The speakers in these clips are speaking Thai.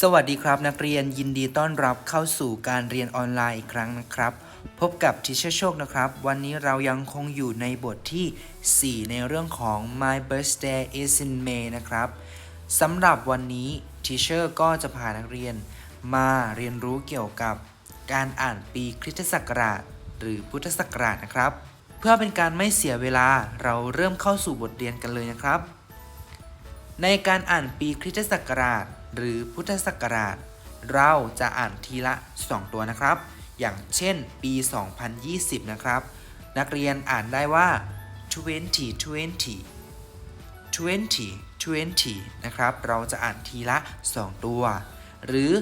สวัสดีครับนักเรียนยินดีต้อนรับเข้าสู่การเรียนออนไลน์อีกครั้งนะครับ พบกับทิชโชคนะครับ วันนี้เรายังคงอยู่ในบทที่ 4 ในเรื่องของ My Birthday is in May นะครับสำหรับวันนี้ทิเชอร์ก็จะพานักเรียนมาเรียนรู้เกี่ยวกับการอ่านปีคริสตศักราช หรือพุทธศักราชนะครับ เพื่อเป็นการไม่เสียเวลาเราเริ่มเข้าสู่บทเรียนกันเลยนะครับ ในการอ่านปีคริสตศักราช หรือพุทธศักราช เราจะอ่านทีละ 2 ตัวนะครับ อย่างเช่นปี 2020 นะครับ นักเรียนอ่านได้ว่า 2020 2020 นะครับ เราจะอ่านทีละ 2 ตัว หรือ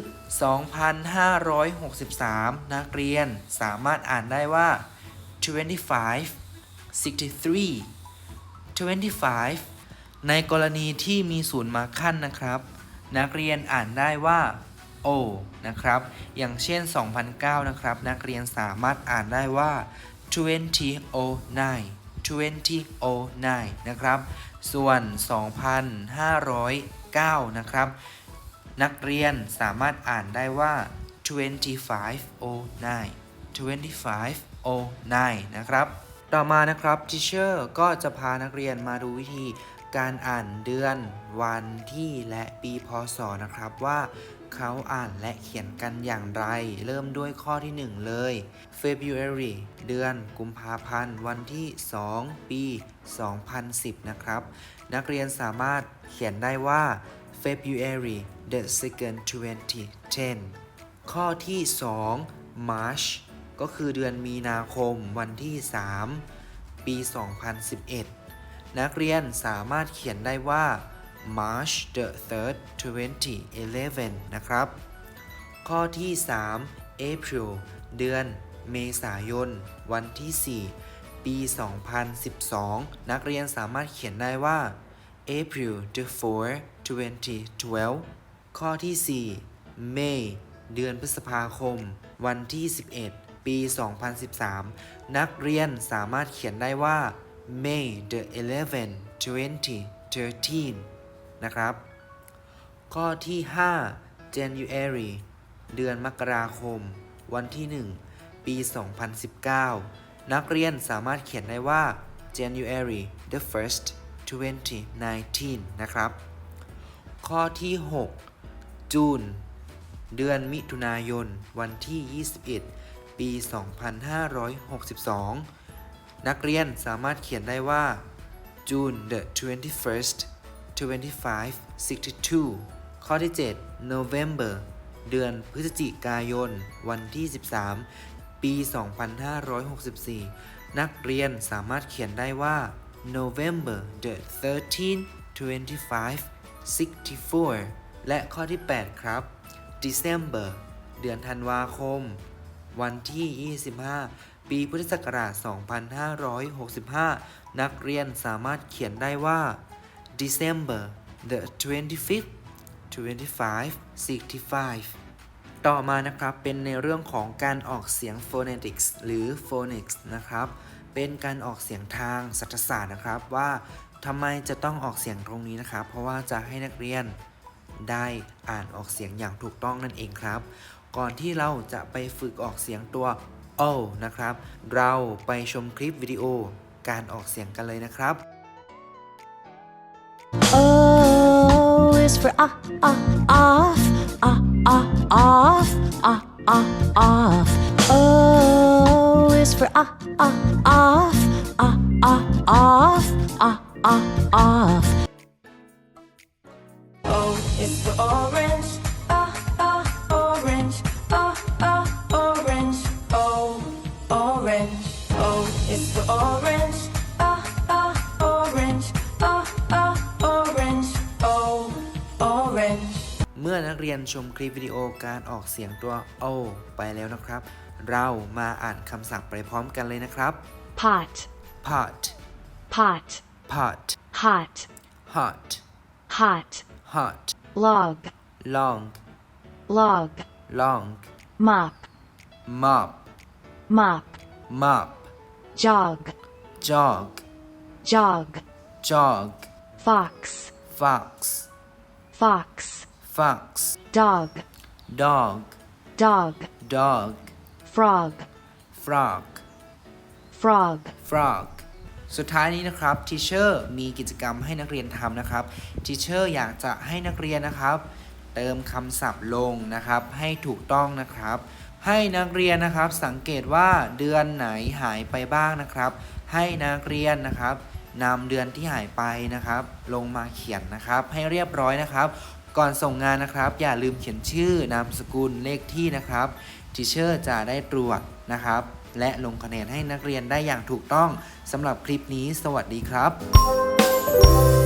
2,563 นักเรียนสามารถอ่านได้ว่า 25 63 25 ในกรณีที่มีศูนย์มาขั้นนะครับ นักเรียนอ่านได้ว่า O นะครับ อย่างเช่น 2009 นะครับ นักเรียนสามารถอ่านได้ว่า 2009 2009 นะครับ ส่วน 2,509 นะครับ นักเรียนสามารถอ่านได้ว่า 2509 2509 นะครับ ต่อมานะครับ Teacher ก็จะพานักเรียนมาดูวิธี การอ่านเดือน วันที่และปีพศนะครับว่าเขาอ่านและเขียนกันอย่างไร เริ่มด้วยข้อที่ 1 เลย February เดือนกุมภาพันธ์ วันที่ 2 ปี 2010 นะครับ นักเรียนสามารถเขียนได้ว่า February the second 2010 ข้อที่ 2 March ก็คือเดือนมีนาคม วันที่ 3 ปี 2011 นักเรียนสามารถเขียนได้ว่า March the 3rd 2011 นะครับ ข้อที่ 3 April เดือนเมษายน วันที่ 4 ปี 2012 นักเรียนสามารถเขียนได้ว่า April the 4th 2012 ข้อที่ 4 May เดือนพฤษภาคม วันที่ 11 ปี 2013 นักเรียนสามารถเขียนได้ว่า May the 11th 2013 นะครับ ข้อที่ 5 January เดือนมกราคม วันที่ 1 ปี 2019 นักเรียนสามารถเขียนได้ว่า January the 1st 2019 นะครับ ข้อที่ 6 จูน เดือนมิถุนายน วันที่ 21 ปี 2562 นักเรียนสามารถเขียนได้ว่า June the 21st 25 62 ข้อที่ 7 November เดือนพฤศจิกายน วันที่ 13 ปี 2564 นักเรียนสามารถเขียนได้ว่า November the 13th 25 64 และข้อที่ 8 ครับ December เดือนธันวาคม วันที่ 25 ปีพุทธศักราช 2565 นักเรียนสามารถเขียนได้ว่า December the 25th 25 65 ต่อมานะครับเป็นในเรื่องของการออกเสียง phonetics หรือ phonics นะครับ เป็นการออกเสียงทางศัตศาสตร์นะครับว่าทำไมจะต้องออกเสียงตรงนี้นะครับ เพราะว่าจะให้นักเรียนได้อ่านออกเสียงอย่างถูกต้องนั่นเองครับ ก่อนที่เราจะไปฝึกออกเสียงตัว o นะครับ เราไปชมคลิปวิดีโอการออกเสียงกันเลยนะครับ O is for ah ah off ah ah off ah ah off. O is for ah ah มื่อนักเรียนชมคลิปวิดีโอการออกเสียงตัว o ไปแล้วนะครับ เรามาอ่านคำศัพท์ไปพร้อมกันเลยนะครับ Pot pot pot pot hot hot hot hot log long log long mop mop mop mop jog jog jog jog fox fox fox fox dog, dog dog, dog frog, frog frog, frog สุดท้ายนี้นะครับ teacher มีกิจกรรมให้นักเรียนทำนะครับ teacher อยากจะให้นักเรียนนะครับ เติมคำศัพท์ลงนะครับ ให้ถูกต้องนะครับ ให้นักเรียนนะครับสังเกตว่าเดือนไหนหายไปบ้างนะครับ ให้นักเรียนนะครับนำเดือนที่หายไปนะครับ ลงมาเขียนนะครับ ให้เรียบร้อยนะครับ ก่อนส่งงานนะครับ อย่าลืมเขียนชื่อนามสกุลเลขที่นะครับทีเชอร์จะได้ตรวจนะครับ และลงคะแนนให้นักเรียนได้อย่างถูกต้องสำหรับคลิปนี้ สวัสดีครับ